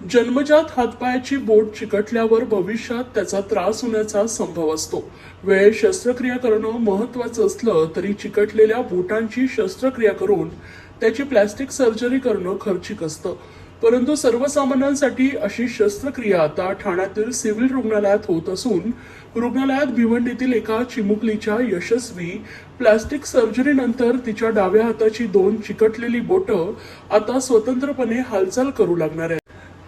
जन्मजात हातपायाची बोट चिकटल्यावर भविष्यात त्याचा त्रास होण्याचा संभव असतो. वेळेत शस्त्रक्रिया करणं महत्वाचं असलं तरी चिकटलेल्या बोटांची शस्त्रक्रिया करून त्याची प्लॅस्टिक सर्जरी करणं खर्चिक असतं. परंतु सर्वसामान्यांसाठी अशी शस्त्रक्रिया आता ठाण्यातील सिव्हिल रुग्णालयात होत असून रुग्णालयात भिवंडीतील एका चिमुकलीच्या यशस्वी प्लॅस्टिक सर्जरीनंतर तिच्या डाव्या हाताची दोन चिकटलेली बोटं आता स्वतंत्रपणे हालचाल करू लागणार आहेत.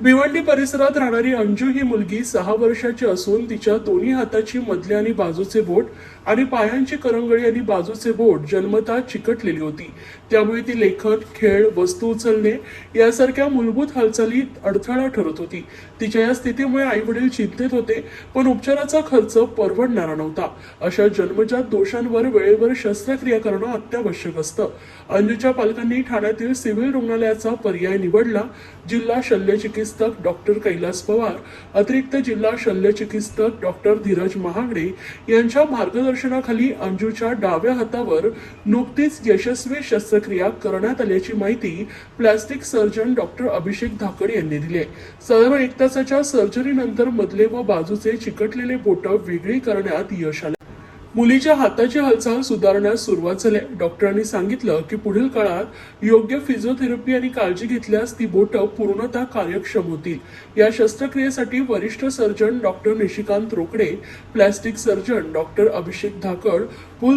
भिवंडी परिसरात राहणारी अंजू ही मुलगी सहा वर्षाची असून तिच्या दोन्ही हाताची मधले आणि बाजूचे बोट आणि पायांची करंगळी आणि बाजूचे बोट जन्मतः चिकटलेली होती. त्यामुळे ती लेखन खेळ वस्तू उचलणे यासारख्या मूलभूत हालचालीत अडथळा ठरत होती. तिच्या या स्थितीमुळे आई वडील चिंतेत होते पण उपचाराचा खर्च परवडणारा नव्हता. अशा जन्मजात दोषांवर वेळेवर शस्त्रक्रिया करणं अत्यावश्यक असतं. अंजूच्या पालकांनी ठाण्यातील सिव्हिल रुग्णालयाचा पर्याय निवडला. जिल्हा शल्य चिकित्सा चिकित्सक डॉक्टर कैलास पवार अतिरिक्त जिल्हा शल्यचिकित्सक डॉक्टर धीरज महागडे यांच्या मार्गदर्शनाखाली अंजूच्या डाव्या हातावर नुकतीच यशस्वी शस्त्रक्रिया करण्यात आल्याची माहिती plastic surgeon doctor Abhishek Dhakad यांनी दिली. आहे साधारण एक तासाच्या सर्जरीनंतर मधले व बाजूचे चिकटलेले बोट वेगळी करण्यात यश आले. मुलीच्या हाताची हालचाल सुधारण्यास सुरुवात झाली. डॉक्टरांनी सांगितलं की पुढील काळात योग्य फिजिओथेरपी आणि काळजी घेतल्यास ती बोटं पूर्णतः कार्यक्षम होतील. या शस्त्रक्रियेसाठी वरिष्ठ surgeon doctor Nishikant Rokade plastic surgeon doctor Abhishek Dhakad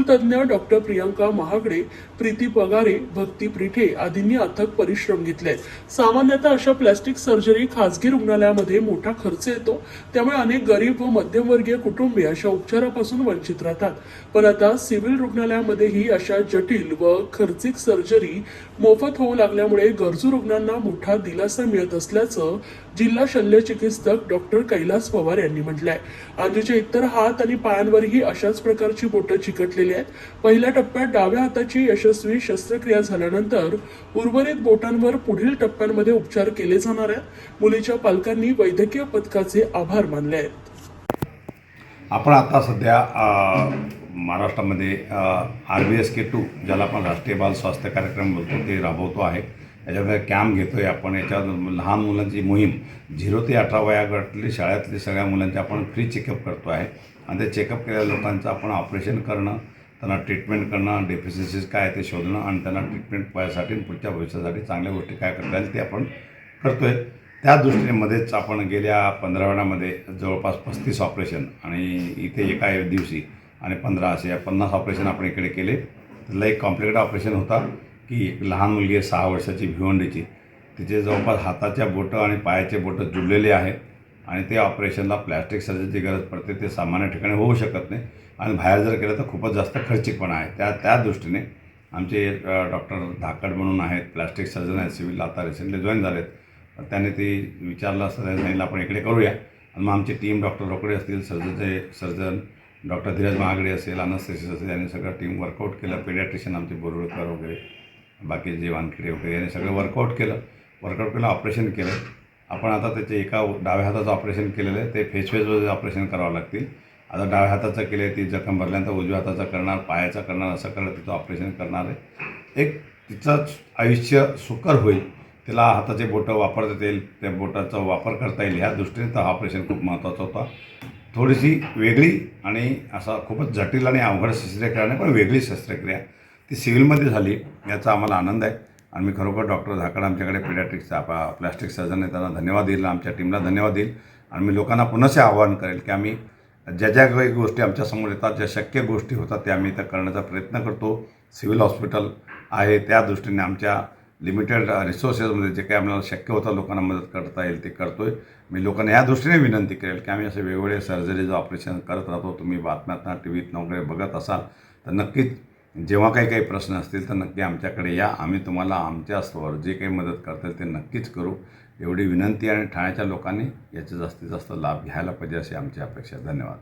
तज्ज्ञ डॉक्टर प्रियंका महागडे प्रीती पगारे भक्ती प्रिठे आदींनी अथक परिश्रम घेतले. सामान्यतः अशा प्लॅस्टिक सर्जरी खासगी रुग्णालयामध्ये मोठा खर्च येतो. त्यामुळे अनेक गरीब व मध्यमवर्गीय कुटुंबीय अशा उपचारापासून वंचित राहतात. पण आता सिव्हिल रुग्णालयामध्येही अशा जटिल व खर्चिक सर्जरी मोफत होऊ लागल्यामुळे गरजू रुग्णांना मोठा दिलासा मिळत असल्याचं जिल्हा शल्य चिकित्सक डॉक्टर कैलास पवार यांनी म्हटलंय. अंजूच्या इतर हात आणि पायांवरही अशाच प्रकारची बोटं चिकटलेली आहेत. पहिल्या टप्प्यात डाव्या हाताची यशस्वी शस्त्रक्रिया झाल्यानंतर उर्वरित बोटांवर पुढील टप्प्यांमध्ये उपचार केले जाणार आहेत. मुलीच्या पालकांनी वैद्यकीय पथकाचे आभार मानले आहेत. आपण आता सध्या महाराष्ट्रामध्ये R B S K two ज्याला आपण राष्ट्रीय बाल स्वास्थ्य कार्यक्रम बोलतो ते राबवतो आहे. याच्यामध्ये कॅम्प घेतो आहे आपण. याच्यात लहान मुलांची मोहीम झिरो ते अठरा वयागटली शाळेतली सगळ्या मुलांचे आपण फ्री चेकअप करतो आहे. आणि ते चेकअप केलेल्या लोकांचं आपण ऑपरेशन करणं त्यांना ट्रीटमेंट करणं डेफिशियन्सीज काय आहे ते शोधणं आणि त्यांना ट्रीटमेंट पायासाठी आणि पुढच्या भविष्यासाठी चांगल्या गोष्टी काय करता येईल ते आपण करतो आहे त्या दृष्टीने मध्येच आपण गेल्या पंधरावड्यामध्ये जवळपास पस्तीस ऑपरेशन आणि इथे एका दिवशी आणि पंधरा असे या पन्नास ऑपरेशन आपण इकडे केले. त्याला एक कॉम्प्लिकेट ऑपरेशन होता की एक लहान मुलगी आहे सहा वर्षाची भिवंडीची. तिचे जवळपास हाताच्या बोटं आणि पायाचे बोटं जुळलेले आहेत आणि ते ऑपरेशनला प्लॅस्टिक सर्जरीची गरज पडते ते सामान्य ठिकाणी होऊ शकत नाही. आणि बाहेर जर केलं तर खूपच जास्त खर्चिकपणा आहे. त्या त्या दृष्टीने आमचे डॉक्टर धाकड म्हणून आहेत प्लॅस्टिक सर्जन आहेत सिव्हिल आता रिसेंटली जॉईन झालेत. त्याने ते विचारलं असतं त्याने सांगितलं आपण इकडे करूया. आणि मग आमची टीम डॉक्टर रोकडे असतील सर्जनचे सर्जन डॉक्टर धीरज महागडे असेल अनस्थेसिस असेल यांनी सगळं टीम वर्कआउट केलं पेडियाट्रिशियन आमचे बोरुळकर वगैरे बाकी जे वानखेडे वगैरे यांनी सगळं वर्कआउट केलं. वर्कआउट केलं ऑपरेशन केलं. आपण आता त्याचे एका डाव्या हाताचं ऑपरेशन केलेलं आहे ते फेस फेसवर ऑपरेशन करावं लागतील. आता डाव्या हाताचं केलं आहे ती जखम भरल्यानंतर उजव्या हाताचं करणार पायाचं करणार असं करत तिचं ऑपरेशन करणार आहे. एक तिचं आयुष्य सुकर होईल. तिला हाताचे बोटं वापरता येईल त्या बोटाचा वापर करता येईल ह्या दृष्टीने तर हा ऑपरेशन खूप महत्त्वाचा होता. थोडीशी वेगळी आणि असा खूपच जटिल आणि अवघड शस्त्रक्रिया नाही पण वेगळी शस्त्रक्रिया ती सिव्हिलमध्ये झाली याचा आम्हाला आनंद आहे. आणि मी खरोखर डॉक्टर झाकड आमच्याकडे पेडॅट्रिक्सचा आपा प्लॅस्टिक सर्जन आहे त्यांना धन्यवाद देईल आमच्या टीमला धन्यवाद देईल. आणि मी लोकांना पुनश्च आवाहन करेल की आम्ही ज्या ज्या काही गोष्टी आमच्यासमोर येतात ज्या शक्य गोष्टी होतात त्या आम्ही त्या करण्याचा प्रयत्न करतो. सिव्हिल हॉस्पिटल आहे त्या दृष्टीने आमच्या लिमिटेड रिसोर्सेसमध्ये जे काही आम्हाला शक्य होतं लोकांना मदत करता येईल ते करतो आहे मी लोकांना या दृष्टीने विनंती करेल की आम्ही असे वेगवेगळे सर्जरीचं ऑपरेशन करत राहतो तुम्ही बातम्यातनं टी व्हीतनं वगैरे बघत असाल तर नक्कीच जेव्हा काही काही प्रश्न असतील तर नक्की आमच्याकडे या. आम्ही तुम्हाला आमच्या स्तरावर जे काही मदत करता येईल ते नक्कीच करू. एवढी विनंती आणि ठाण्याच्या लोकांनी याचा जास्तीत जास्त लाभ घ्यायला पाहिजे अशी आमची अपेक्षा धन्यवाद.